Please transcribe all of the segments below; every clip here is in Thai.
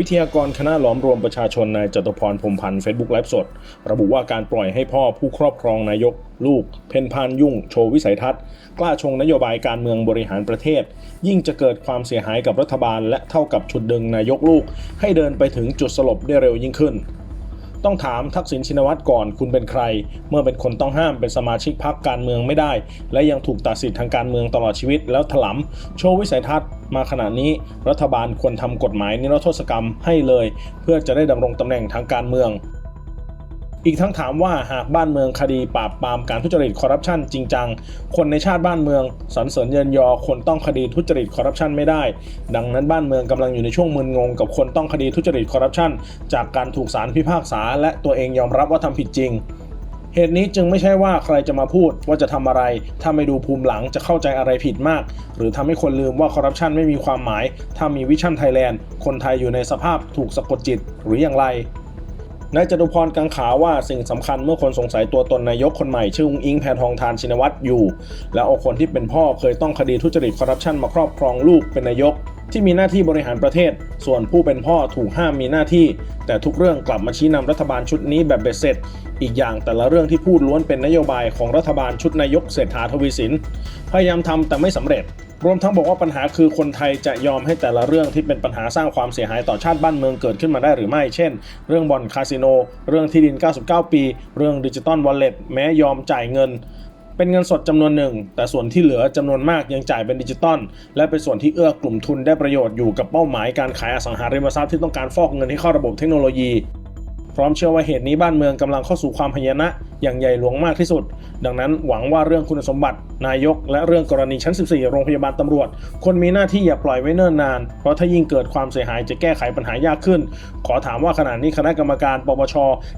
วิทยากรคณะหลอมรวมประชาชนนายจตุพรพรมพันธ์เฟซบุ๊กไลฟ์สด ระบุว่าการปล่อยให้พ่อผู้ครอบครองนายก ลูก เพนพานยุ่ง โชว์วิสัยทัศน์ กล้าชงนโยบายการเมืองบริหารประเทศ ยิ่งจะเกิดความเสียหายกับรัฐบาล และเท่ากับชุดดึงนายกลูก ให้เดินไปถึงจุดสลบได้เร็วยิ่งขึ้น ต้องถามทักษิณชินวัตรก่อนคุณเป็นใคร เมื่อเป็นคนต้องห้ามเป็นสมาชิกพรรคการเมืองไม่ได้ และยังถูกตัดสิทธิ์ทางการเมืองตลอดชีวิตแล้วถลำโชว์วิสัยทัศน์มาขณะนี้รัฐบาลควรทำกฎหมายนิรโทษกรรมให้เลย เพื่อจะได้ดำรงตำแหน่งทางการเมือง อีกทั้งถามว่าหากบ้านเมืองคดีปราบปรามการทุจริตคอร์รัปชันจริงจัง คนในชาติบ้านเมืองสรรเสริญเยินยอ คนต้องคดีทุจริตคอร์รัปชันไม่ได้ ดังนั้นบ้านเมืองกำลังอยู่ในช่วงมึนงงกับคนต้องคดีทุจริตคอร์รัปชันจากการถูกศาลพิพากษา และตัวเองยอมรับว่าทำผิดจริงเหตุนี้จึงไม่ใช่ว่าใครจะมาพูดว่าจะทำอะไร ถ้าไม่ดูภูมิหลังจะเข้าใจอะไรผิดมาก หรือทำให้คนลืมว่าคอร์รัปชันไม่มีความหมาย ถ้ามีวิชั่นไทยแลนด์ คนไทยอยู่ในสภาพถูกสะกดจิตหรืออย่างไร นายจตุพรกังขาว่าสิ่งสำคัญเมื่อคนสงสัยตัวตนนายกคนใหม่ชื่ออุ้งอิงแพทองทานชินวัตรอยู่ แล้วเอาคนที่เป็นพ่อเคยต้องคดีทุจริตคอร์รัปชันมาครอบครองลูกเป็นนายก ที่มีหน้าที่บริหารประเทศ ส่วนผู้เป็นพ่อถูกห้ามมีหน้าที่ แต่ทุกเรื่องกลับมาชี้นำรัฐบาลชุดนี้แบบเบ็ดเสร็จ อีกอย่างแต่ละเรื่องที่พูดล้วนเป็นนโยบายของรัฐบาลชุดนายกเศรษฐาทวีสินพยายามทำแต่ไม่สำเร็จ รวมทั้งบอกว่าปัญหาคือคนไทยจะยอมให้แต่ละเรื่องที่เป็นปัญหาสร้างความเสียหายต่อชาติบ้านเมืองเกิดขึ้นมาได้หรือไม่ เช่น เรื่องบ่อนคาสิโน เรื่องที่ดิน 99 ปี เรื่องดิจิตอลวอลเล็ตแม้ยอมจ่ายเงิน เป็นเงินสดจำนวนหนึ่ง แต่ส่วนที่เหลือจำนวนมากยังจ่ายเป็นดิจิตอลและเป็นส่วนที่เอื้อกลุ่มทุนได้ประโยชน์อยู่กับเป้าหมายการขายอสังหาริมทรัพย์ที่ต้องการฟอกเงินให้เข้าระบบเทคโนโลยี ร้อมเชื่อว่าเหตุนี้บ้านเมืองกำลังเข้าสู่ความพยนะอย่างใหญ่หลวงมากที่สุด ดังนั้นหวังว่าเรื่องคุณสมบัติ นายก และเรื่องกรณีชั้น 14 โรงพยาบาลตำรวจ คนมีหน้าที่อย่าปล่อยไว้เนิ่นนาน เพราะถ้ายิ่งเกิดความเสียหายจะแก้ไขปัญหายากขึ้น ขอถามว่าขณะนี้คณะกรรมการปปช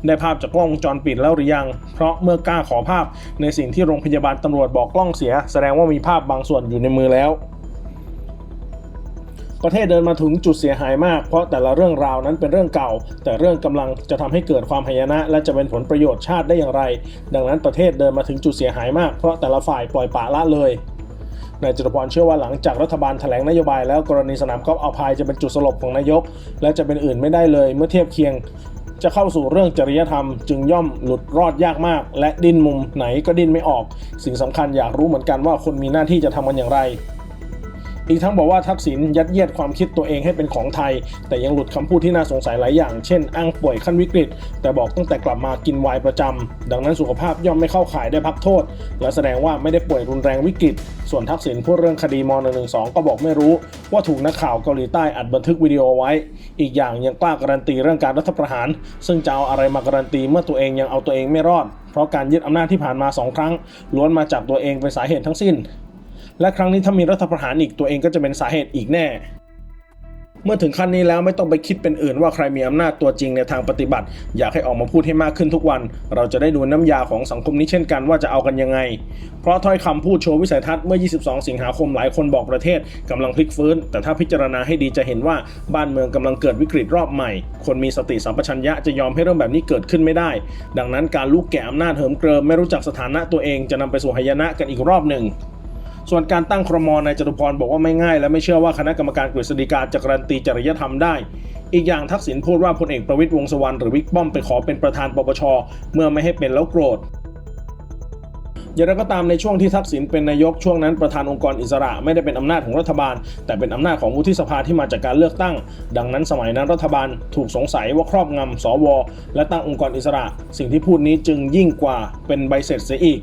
ได้ภาพจากกล้องวงจรปิดแล้วหรือยัง เพราะเมื่อกล้าขอภาพ ในสิ่งที่โรงพยาบาลตำรวจบอกกล้องเสีย แสดงว่ามีภาพบางส่วนอยู่ในมือแล้ว ประเทศเดินมาถึงจุดเสียหายมาก เพราะแต่ละเรื่องราวนั้นเป็นเรื่องเก่า แต่เรื่องกำลังจะทำให้เกิดความหายนะ และจะเป็นผลประโยชน์ชาติได้อย่างไร ดังนั้นประเทศเดินมาถึงจุดเสียหายมาก เพราะแต่ละฝ่ายปล่อยปละละเลยนายจตุพรเชื่อว่าหลังจากรัฐบาลแถลงนโยบายแล้วกรณีสนามกอล์ฟเอาพายจะเป็นจุดสลบของนายก และจะเป็นอื่นไม่ได้เลยเมื่อเทียบเคียง จะเข้าสู่เรื่องจริยธรรม จึงย่อมหลุดรอดยากมาก และดิ้นมุมไหนก็ดิ้นไม่ออก สิ่งสำคัญอยากรู้เหมือนกันว่าคนมีหน้าที่จะทำมันอย่างไร อีกทั้งบอกว่าทักษิณยัดเยียดความคิดตัวเองให้เป็นของไทย แต่ยังหลุดคำพูดที่น่าสงสัยหลายอย่าง เช่นอ้างป่วยขั้นวิกฤต แต่บอกตั้งแต่กลับมากินไวน์ประจำดังนั้นสุขภาพย่อมไม่เข้าข่ายได้พักโทษ และแสดงว่าไม่ได้ป่วยรุนแรงวิกฤต ส่วนทักษิณพูดเรื่องคดีม .112 ก็บอกไม่รู้ ว่าถูกนักข่าวเกาหลีใต้อัดบันทึกวิดีโอไว้ อีกอย่างยังกล้าการันตีเรื่องการรัฐประหาร ซึ่งจะเอาอะไรมาการันตีเมื่อตัวเองยังเอาตัวเองไม่รอดเพราะการยึดอำนาจที่ผ่านมาสองครั้งล้วนมาจากตัวเองเป็นสาเหตุทั้งสิ้น และครั้งนี้ถ้ามีรัฐประหารอีกตัวเองก็จะเป็นสาเหตุอีกแน่ เมื่อถึงขั้นนี้แล้วไม่ต้องไปคิดเป็นอื่นว่าใครมีอำนาจตัวจริงในทางปฏิบัติ อยากให้ออกมาพูดให้มากขึ้นทุกวัน เราจะได้ดูน้ำยาของสังคมนี้เช่นกันว่าจะเอากันยังไง เพราะถ้อยคำพูดโชว์วิสัยทัศน์เมื่อ 22 สิงหาคมหลายคนบอกประเทศกำลังพลิกฟื้น แต่ถ้าพิจารณาให้ดีจะเห็นว่าบ้านเมืองกำลังเกิดวิกฤตรอบใหม่ คนมีสติสัมปชัญญะจะยอมให้เรื่องแบบนี้เกิดขึ้นไม่ได้ ดังนั้นการลุกแก่อำนาจเหิมเกริมไม่รู้จักสถานะตัวเองจะนำไปสู่หายนะกันอีกรอบหนึ่ง ส่วนการตั้งครมนายจตุพรบอกว่าไม่ง่าย และไม่เชื่อว่าคณะกรรมการกฤษฎีกาจะการันตีจริยธรรมได้ อีกอย่างทักษิณพูดว่าพลเอกประวิตยวงษ์สวรรณหรือวิกป้อมไปขอเป็นประธานปปชเมื่อไม่ให้เป็นแล้วโกรธอย่างไรก็ตามในช่วงที่ทักษิณเป็นนายกช่วงนั้นประธานองค์กรอิสระไม่ได้เป็นอำนาจของรัฐบาล แต่เป็นอำนาจของวุฒิสภาที่มาจากการเลือกตั้ง ดังนั้นสมัยนั้นรัฐบาลถูกสงสัยว่าครอบงำสว และตั้งองค์กรอิสระ สิ่งที่พูดนี้จึงยิ่งกว่าเป็นใบเสร็จเสียอีก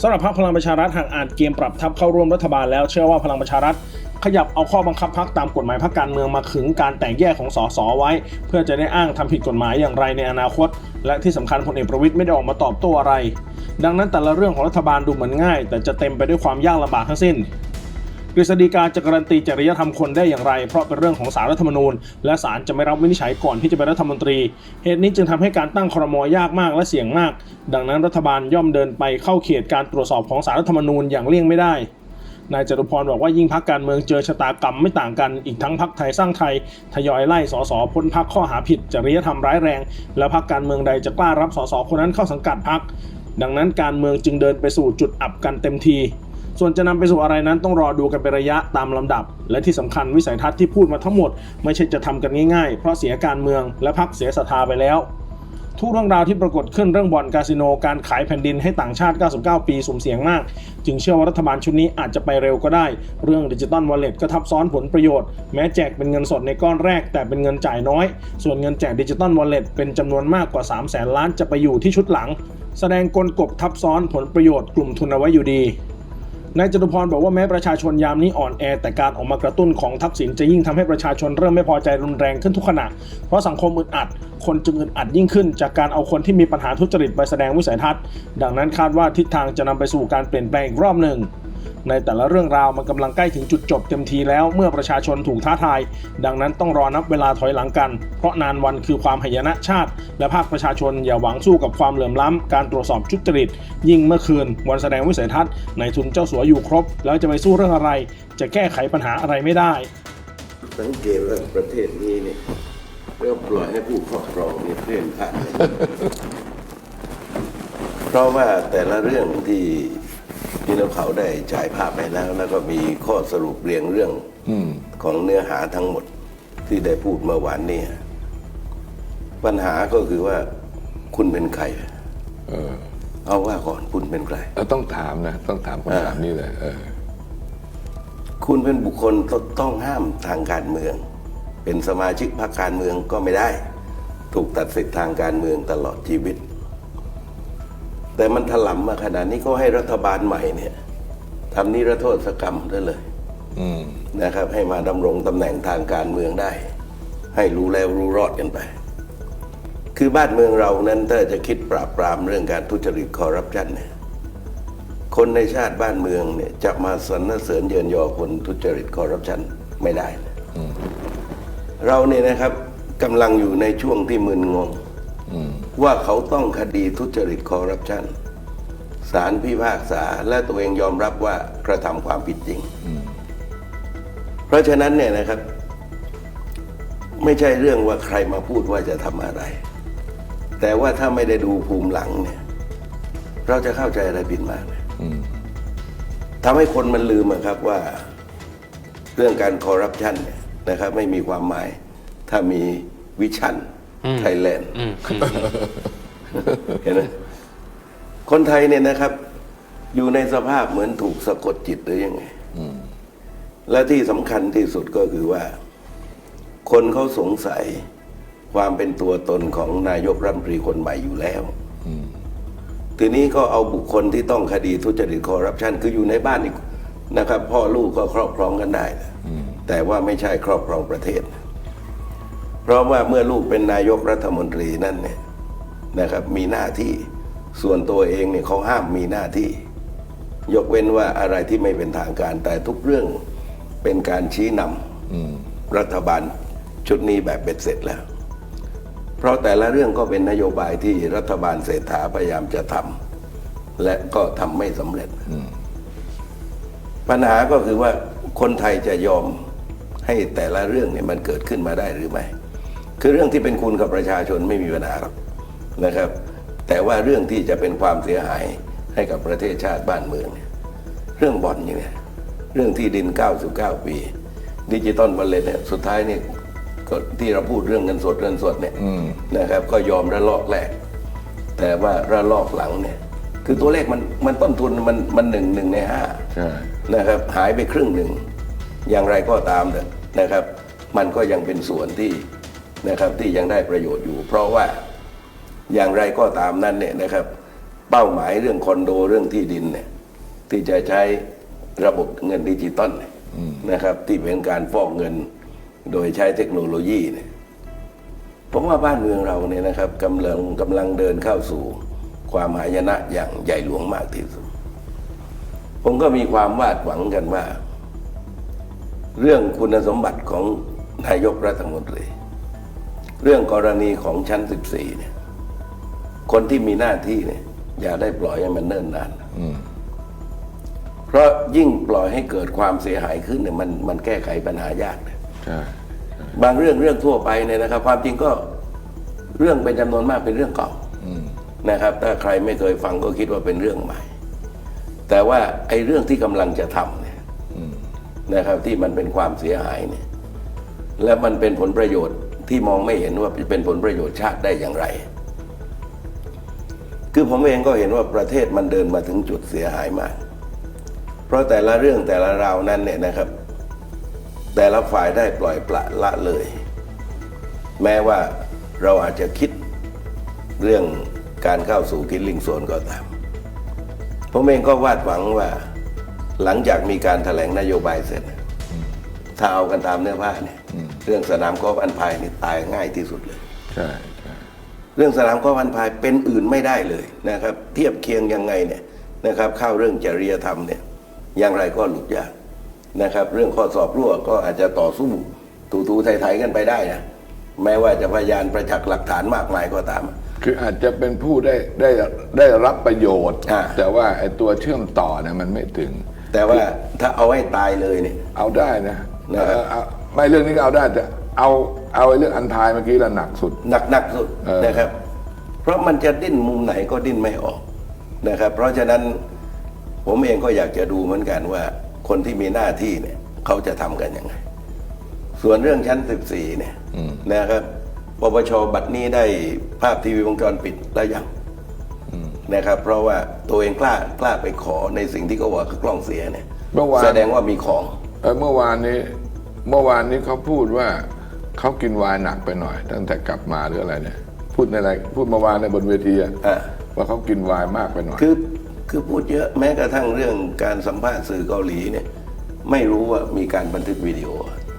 สำหรับพรรคพลังประชารัฐหากอ่านเกมปรับทับเข้าร่วมรัฐบาลแล้วเชื่อว่าพลังประชารัฐขยับเอาข้อบังคับพรรคตามกฎหมายพรรคการเมืองมาขึงการแตกแยกของสสไว้ เพื่อจะได้อ้างทำผิดกฎหมายอย่างไรในอนาคต และที่สำคัญพลเอกประวิตยไม่ได้ออกมาตอบโต้อะไร ดังนั้นแต่ละเรื่องของรัฐบาลดูเหมือนง่าย แต่จะเต็มไปด้วยความยากลำบากทั้งสิ้น กฤษฎีกาจะการันตีจริยธรรมคนได้อย่างไร เพราะเป็นเรื่องของสารรัฐธรรมนูญ และศาลจะไม่รับวินิจฉัยก่อนที่จะเป็นรัฐมนตรี เหตุนี้จึงทำให้การตั้งครมยากมากและเสี่ยงมาก ดังนั้นรัฐบาลย่อมเดินไปเข้าเขตการตรวจสอบของสารรัฐธรรมนูญอย่างเลี่ยงไม่ได้นายจตุพรบอกว่ายิ่งพักการเมืองเจอชะตากรรมไม่ต่างกัน อีกทั้งพักไทยสร้างไทย ทยอยไล่สสพ้นพักข้อหาผิดจริยธรรมร้ายแรง แล้วพักการเมืองใดจะกล้ารับสสคนนั้นเข้าสังกัดพัก ดังนั้นการเมืองจึงเดินไปสู่จุดอับกันเต็มที ส่วนจะนำไปสู่อะไรนั้นต้องรอดูกันเป็นระยะตามลำดับ และที่สำคัญวิสัยทัศน์ที่พูดมาทั้งหมด ไม่ใช่จะทำกันง่ายๆ เพราะเสียการเมืองและพักเสียศรัทธาไปแล้วทุกเรื่องราวที่ปรากฏขึ้นเรื่องบ่อนคาสิโนการขายแผ่นดินให้ต่างชาติ 99 ปีสุ่มเสี่ยงมาก จึงเชื่อว่ารัฐบาลชุดนี้อาจจะไปเร็วก็ได้ เรื่องดิจิตอลวอลเล็ตก็ทับซ้อนผลประโยชน์ แม้แจกเป็นเงินสดในก้อนแรก แต่เป็นเงินจ่ายน้อย ส่วนเงินแจกดิจิตอลวอลเล็ตเป็นจำนวนมากกว่า 3 0 0แสนล้านจะไปอยู่ที่ชุดหลัง แสดงกลกบทับซ้อนผลประโยชน์กลุ่มทุนเอาไว้อยู่ดี นายจตุพรบอกว่าแม้ประชาชนยามนี้อ่อนแอ แต่การออกมากระตุ้นของทักษิณจะยิ่งทำให้ประชาชนเริ่มไม่พอใจรุนแรงขึ้นทุกขณะ เพราะสังคมอึดอัด คนจึงอึดอัดยิ่งขึ้น จากการเอาคนที่มีปัญหาทุจริตไปแสดงวิสัยทัศน์ ดังนั้นคาดว่าทิศทางจะนำไปสู่การเปลี่ยนแปลงอีกรอบหนึ่ง ในแต่ละเรื่องราวมันกำลังใกล้ถึงจุดจบเต็มทีแล้วเมื่อประชาชนถูกท้าทาย ดังนั้นต้องรอนับเวลาถอยหลังกัน เพราะนานวันคือความหายนะชาติ และภาคประชาชนอย่าหวังสู้กับความเหลื่อมล้ำการตรวจสอบทุจริต ยิ่งเมื่อคืน วันแสดงวิสัยทัศน์ในทุนเจ้าสัวอยู่ครบ แล้วจะไปสู้เรื่องอะไร จะแก้ไขปัญหาอะไรไม่ได้ สังเกตว่าประเทศนี้เนี่ยเริ่มปล่อยให้ผู้ครอบครองเนี่ยเพ่นพ่านเพราะว่าแต่ละเรื่องที่ ที่เราเขาได้ฉายภาพไปแล้ว แล้วก็มีข้อสรุปเรียงเรื่องของเนื้อหาทั้งหมดที่ได้พูดเมื่อวานนี้ปัญหาก็คือว่าคุณเป็นใครเอาว่าก่อนคุณเป็นใครเราต้องถามนะ ต้องถามคำถามนี้เลยเออ คุณเป็นบุคคลต้องห้ามทางการเมือง เป็นสมาชิกพรรคการเมืองก็ไม่ได้ ถูกตัดสิทธิทางการเมืองตลอดชีวิต แต่มันถล่มมาขนาดนี้ก็ให้รัฐบาลใหม่เนี่ยทำนิรโทษกรรมได้เลยอืมนะครับ ให้มาดำรงตำแหน่งทางการเมืองได้ ให้รู้แล้วรู้รอดกันไป คือบ้านเมืองเรานั้นถ้าจะคิดปราบปรามเรื่องการทุจริตคอร์รัปชันเนี่ยคนในชาติบ้านเมืองเนี่ยจะมาสรรเสริญเยินยอคนทุจริตคอร์รัปชันไม่ได้นะเราเนี่ยนะครับกำลังอยู่ในช่วงที่มึนงง ว่าเขาต้องคดีทุจริตคอร์รัปชันศาลพิพากษาและตัวเองยอมรับว่ากระทำความผิดจริง เพราะฉะนั้นเนี่ยนะครับ ไม่ใช่เรื่องว่าใครมาพูดว่าจะทำอะไร แต่ว่าถ้าไม่ได้ดูภูมิหลังเนี่ย เราจะเข้าใจอะไรผิดมากเลยทำให้คนมันลืมอะครับว่า เรื่องการคอร์รัปชันเนี่ยนะครับ ไม่มีความหมาย ถ้ามีวิชั่น ไทยแลนด์เห็นไหมคนไทยเนี่ยนะครับ อยู่ในสภาพเหมือนถูกสะกดจิตหรือยังไงและที่สำคัญที่สุดก็คือว่า คนเขาสงสัยความเป็นตัวตนของนายกรัฐมนตรีคนใหม่อยู่แล้วทีนี้ก็เอาบุคคลที่ต้องคดีทุจริตคอร์รัปชันคืออยู่ในบ้านอีกนะครับ พ่อลูกก็ครอบครองกันได้นะแต่ว่าไม่ใช่ครอบครองประเทศ เพราะว่าเมื่อลูกเป็นนายกรัฐมนตรีนั่นเนี่ยนะครับมีหน้าที่ส่วนตัวเองเนี่ยเขาห้ามมีหน้าที่ ยกเว้นว่าอะไรที่ไม่เป็นทางการ แต่ทุกเรื่องเป็นการชี้นำรัฐบาลชุดนี้แบบเบ็ดเสร็จแล้ว เพราะแต่ละเรื่องก็เป็นนโยบายที่รัฐบาลเศรษฐาพยายามจะทำและก็ทำไม่สำเร็จปัญหาก็คือว่าคนไทยจะยอมให้แต่ละเรื่องเนี่ยมันเกิดขึ้นมาได้หรือไม่ คือเรื่องที่เป็นคุณกับประชาชนไม่มีปัญหาหรอกนะครับ แต่ว่าเรื่องที่จะเป็นความเสียหายให้กับประเทศชาติบ้านเมืองเนี่ยเรื่องบ่อนอย่างเนี้ยเรื่องที่ดิน 99 ปีดิจิตอลบัลเลตเนี่ยสุดท้ายเนี่ยก็ที่เราพูดเรื่องเงินสดเงินสดเนี่ยนะครับ ก็ยอมระลอกแรก แต่ว่าระลอกหลังเนี่ย คือตัวเลขมันมันต้นทุนมันมันหนึ่งหนึ่งในห้าใช่นะครับ หายไปครึ่งหนึ่ง อย่างไรก็ตามเถอะนะครับ มันก็ยังเป็นส่วนที่ นะครับที่ยังได้ประโยชน์อยู่ เพราะว่าอย่างไรก็ตามนั้นเนี่ยนะครับเป้าหมายเรื่องคอนโดเรื่องที่ดินเนี่ยที่จะใช้ระบบเงินดิจิตอลเนี่ยนะครับที่เป็นการฟอกเงินโดยใช้เทคโนโลยีเนี่ยผมว่าบ้านเมืองเราเนี่ยนะครับกำลังกำลังเดินเข้าสู่ความหายนะอย่างใหญ่หลวงมากที่สุด ผมก็มีความวาดหวังกันว่า เรื่องคุณสมบัติของนายกรัฐมนตรี เรื่องกรณีของชั้น 14 เนี่ย คนที่มีหน้าที่เนี่ย อย่าได้ปล่อยให้มันเนิ่นนานเพเพราะยิ่งปล่อยให้เกิดความเสียหายขึ้นเนี่ย มันมันแก้ไขปัญหายากนะใช่บางเรื่องเรื่องทั่วไปเนี่ยนะครับ ความจริงก็เรื่องเป็นจำนวนมากเป็นเรื่องเก่านะครับ ถ้าใครไม่เคยฟังก็คิดว่าเป็นเรื่องใหม่ แต่ว่าไอ้เรื่องที่กำลังจะทำเนี่ยนะครับ ที่มันเป็นความเสียหายเนี่ย และมันเป็นผลประโยชน์ ที่มองไม่เห็นว่าจะเป็นผลประโยชน์ชาติได้อย่างไร คือผมเองก็เห็นว่าประเทศมันเดินมาถึงจุดเสียหายมาก เพราะแต่ละเรื่องแต่ละราวนั้นเนี่ยนะครับ แต่ละฝ่ายได้ปล่อยปละละเลย แม้ว่าเราอาจจะคิดเรื่องการเข้าสู่กินลิงโซนก็ตาม ผมเองก็วาดหวังว่าหลังจากมีการถแถลงนโยบายเสร็จถ้าเอากันตามเนื้อผ้าเนี่ย เรื่องสนามกอล์ฟอันพายนี่ตายง่ายที่สุดเลยใช่ใช่เรื่องสนามกอล์ฟอันพายเป็นอื่นไม่ได้เลยนะครับ เทียบเคียงยังไงเนี่ยนะครับ เข้าเรื่องจริยธรรมเนี่ยอย่างไรก็หลุดยากนะครับ เรื่องข้อสอบรั่วก็อาจจะต่อสู้ถูๆไถๆกันไปได้นะแม้ว่าจะพยานประจักษ์หลักฐานมากมายก็ตาม คืออาจจะเป็นผู้ได้ได้ได้รับประโยชน์อ่าแต่ว่าไอ้ตัวเชื่อมต่อเนี่ยมันไม่ถึง แต่ว่าถ้าเอาให้ตายเลยเนี่ยเอาได้นะ นะครับเออเอาไม่เรื่องนี้ก็เอาได้แต่เอาเอาไอ้เรื่องอันทายเมื่อกี้ละหนักสุด หนักๆสุดเออ นะครับ เพราะมันจะดิ้นมุมไหนก็ดิ้นไม่ออกนะครับ เพราะฉะนั้นผมเองก็อยากจะดูเหมือนกันว่า คนที่มีหน้าที่เนี่ยเขาจะทำกันยังไง ส่วนเรื่องชั้น 14 เนี่ยนะครับปปชบัตรนี้ได้ภาพทีวีวงจรปิดแล้วยังนะครับ เพราะว่าตัวเองกล้ากล้าไปขอในสิ่งที่เขาว่าคือกล้องเสียเนี่ยเมื่อวาน แสดงว่ามีของ เออเมื่อวานนี้ เมื่อวานนี้เขาพูดว่าเขากินไวายหนักไปหน่อย ตั้งแต่กลับมาหรืออะไรเนี่ย พูดในอะไรพูดเมื่อวานในบนเวทีอะอะ ว่าเขากินไวายมากไปหน่อย คือคือพูดเยอะแม้กระทั่งเรื่องการสัมภาษณ์สื่อเกาหลีเนี่ยไม่รู้ว่ามีการบันทึกวิดีโอ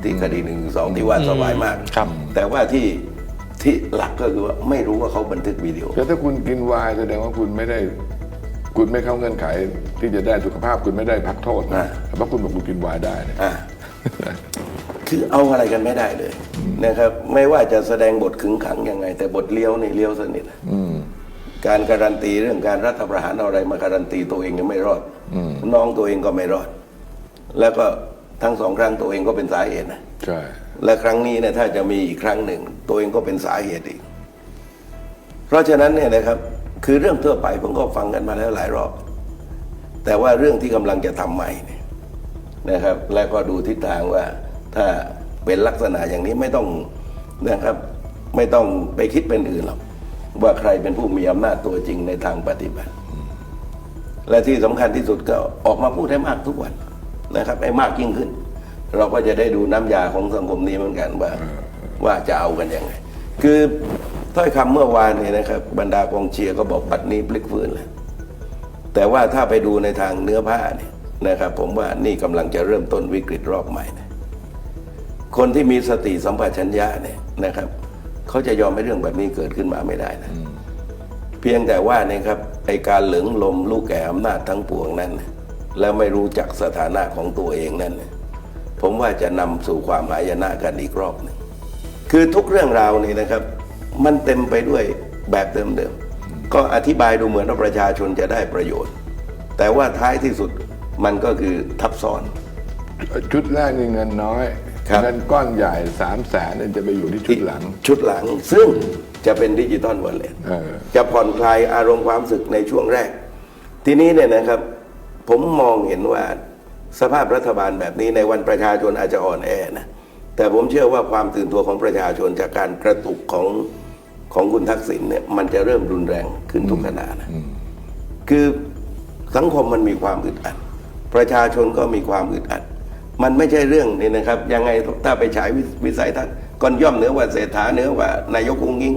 ที่คดีหนึ่งสองที่ว่าสบายมาก ครับ แต่ว่าที่ที่หลักก็คือว่าไม่รู้ว่าเขาบันทึกวิดีโอแต่ถ้าคุณกินไวายแสดงว่าคุณไม่ได้ คุณไม่เข้าเงื่อนไขที่จะได้สุขภาพคุณไม่ได้พักโทษนะเพราะคุณบอกคุณกินไวายได้เนี่ย อะ คือเอาอะไรกันไม่ได้เลยนะครับ ไม่ว่าจะแสดงบทขึงขังยังไง แต่บทเลี้ยวนี่เลี้ยวสนิทการการันตีเรื่องการรัฐประหารเอาอะไรมาการันตีตัวเองยังไม่รอดน้องตัวเองก็ไม่รอด แล้วก็ทั้งสองครั้งตัวเองก็เป็นสาเหตุนะใช่และครั้งนี้เนี่ยถ้าจะมีอีกครั้งหนึ่ง ตัวเองก็เป็นสาเหตุอีก เพราะฉะนั้นเนี่ยนะครับ คือเรื่องทั่วไปผมก็ฟังกันมาแล้วหลายรอบ แต่ว่าเรื่องที่กำลังจะทำใหม่เนี่ยนะครับ และก็ดูทิศทางว่า ถ้าเป็นลักษณะอย่างนี้ไม่ต้องนะครับไม่ต้องไปคิดเป็นอื่นหรอกว่าใครเป็นผู้มีอำนาจตัวจริงในทางปฏิบัติ และที่สำคัญที่สุดก็ออกมาพูดให้มากทุกวันนะครับให้มากยิ่งขึ้น เราก็จะได้ดูน้ำยาของสังคมนี้เหมือนกันว่าว่าจะเอากันยังไง คือถ้อยคำเมื่อวานเนี่ยนะครับ บรรดากองเชียร์ก็บอกบัดนี้พลิกฟื้นแล้วแต่ว่าถ้าไปดูในทางเนื้อผ้าเนี่ยนะครับ ผมว่านี่กำลังจะเริ่มต้นวิกฤตรอบใหม่นะ คนที่มีสติสัมปชัญญะเนี่ยนะครับเขาจะยอมให้เรื่องแบบนี้เกิดขึ้นมาไม่ได้นะเพียงแต่ว่านะครับไอการเหลืองลมลูกแก่อำนาจทั้งปวงนั้นน่ะแล้วไม่รู้จักสถานะของตัวเองนั้นน่ะผมว่าจะนำสู่ความหายนะกันอีกรอบหนึ่งคือทุกเรื่องราวนี่นะครับ มันเต็มไปด้วยแบบเดิมๆก็อธิบายดูเหมือนว่าประชาชนจะได้ประโยชน์ แต่ว่าท้ายที่สุดมันก็คือทับซ้อน ชุดแรกนี่เงินน้อย ครับเงินก้อนใหญ่สามแสนเนี่ยจะไปอยู่ที่ชุดหลัง ชุดหลังซึ่งจะเป็นดิจิตอลวอลเล็ตเออ จะผ่อนคลายอารมณ์ความรู้สึกในช่วงแรก ทีนี้เนี่ยนะครับ ผมมองเห็นว่าสภาพรัฐบาลแบบนี้ในวันประชาชนอาจจะอ่อนแอนะแต่ผมเชื่อว่าความตื่นตัวของประชาชนจากการกระตุกของของคุณทักษิณเนี่ยมันจะเริ่มรุนแรงขึ้นทุกขณะนะคือสังคมมันมีความอึดอัด ประชาชนก็มีความอึดอัด มันไม่ใช่เรื่องนี่นะครับ ยังไงถ้าไปฉายวิวิสัยทัศน์ก่อนย่อมเหนือกว่าเศรษฐาเหนือกว่านายกอุ้งยิง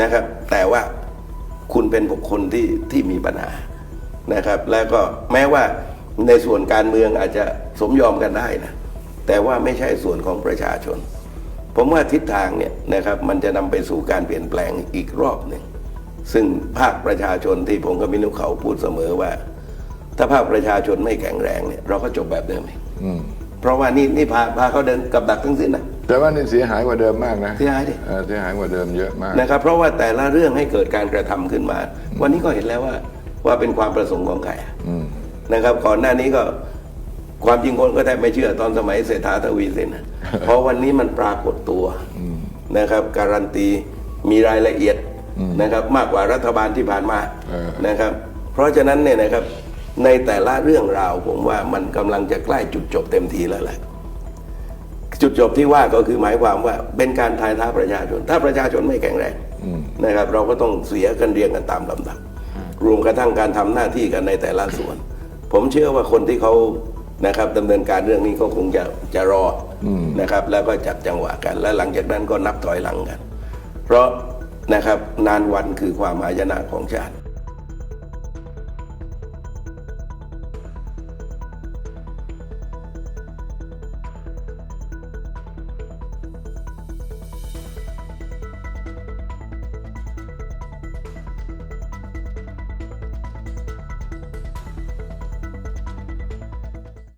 นะครับ แต่ว่าคุณเป็นบุคคลที่ที่มีปัญหานะครับ แล้วก็แม้ว่าในส่วนการเมืองอาจจะสมยอมกันได้นะแต่ว่าไม่ใช่ส่วนของประชาชน ผมว่าทิศทางเนี่ยนะครับมันจะนำไปสู่การเปลี่ยนแปลงอีกรอบหนึ่งซึ่งภาคประชาชนที่ผมกับมินุเขาพูดเสมอว่า ถ้าภาคประชาชนไม่แข็งแรงเนี่ยเราก็จบแบบเดิมเอง เพราะว่านี่นี่พาพาเขาเดินกับดักทั้งสิ้นนะแต่ว่านี่เสียหายกว่าเดิมมากนะเสียหายดิเออเสียหายกว่าเดิมเยอะมากนะครับ เพราะว่าแต่ละเรื่องให้เกิดการกระทำขึ้นมา วันนี้ก็เห็นแล้วว่าว่าเป็นความประสงค์ของใครอะนะครับ ก่อนหน้านี้ก็ความจริงคนก็แทบไม่เชื่อตอนสมัยเศรษฐาทวีสินนะเพราะวันนี้มันปรากฏตัวนะครับ การันตีมีรายละเอียดนะครับ มากกว่ารัฐบาลที่ผ่านมาเออนะครับ เพราะฉะนั้นเนี่ยนะครับ ในแต่ละเรื่องราวผมว่ามันกำลังจะใกล้จุดจบเต็มทีแล้วแหละจุดจบที่ว่าก็คือหมายความว่าเป็นการทายท้าประชาชน ถ้าประชาชนไม่แข็งแรงนะครับ เราก็ต้องเสียกันเรียงกันตามลำดับ รวมกระทั่งการทำหน้าที่กันในแต่ละส่วน ผมเชื่อว่าคนที่เขานะครับดำเนินการเรื่องนี้ก็คงจะจะรออนะครับ แล้วก็จับจังหวะกัน และหลังจากนั้นก็นับถอยหลังกัน เพราะนะครับนานวันคือความหายนะของชาติ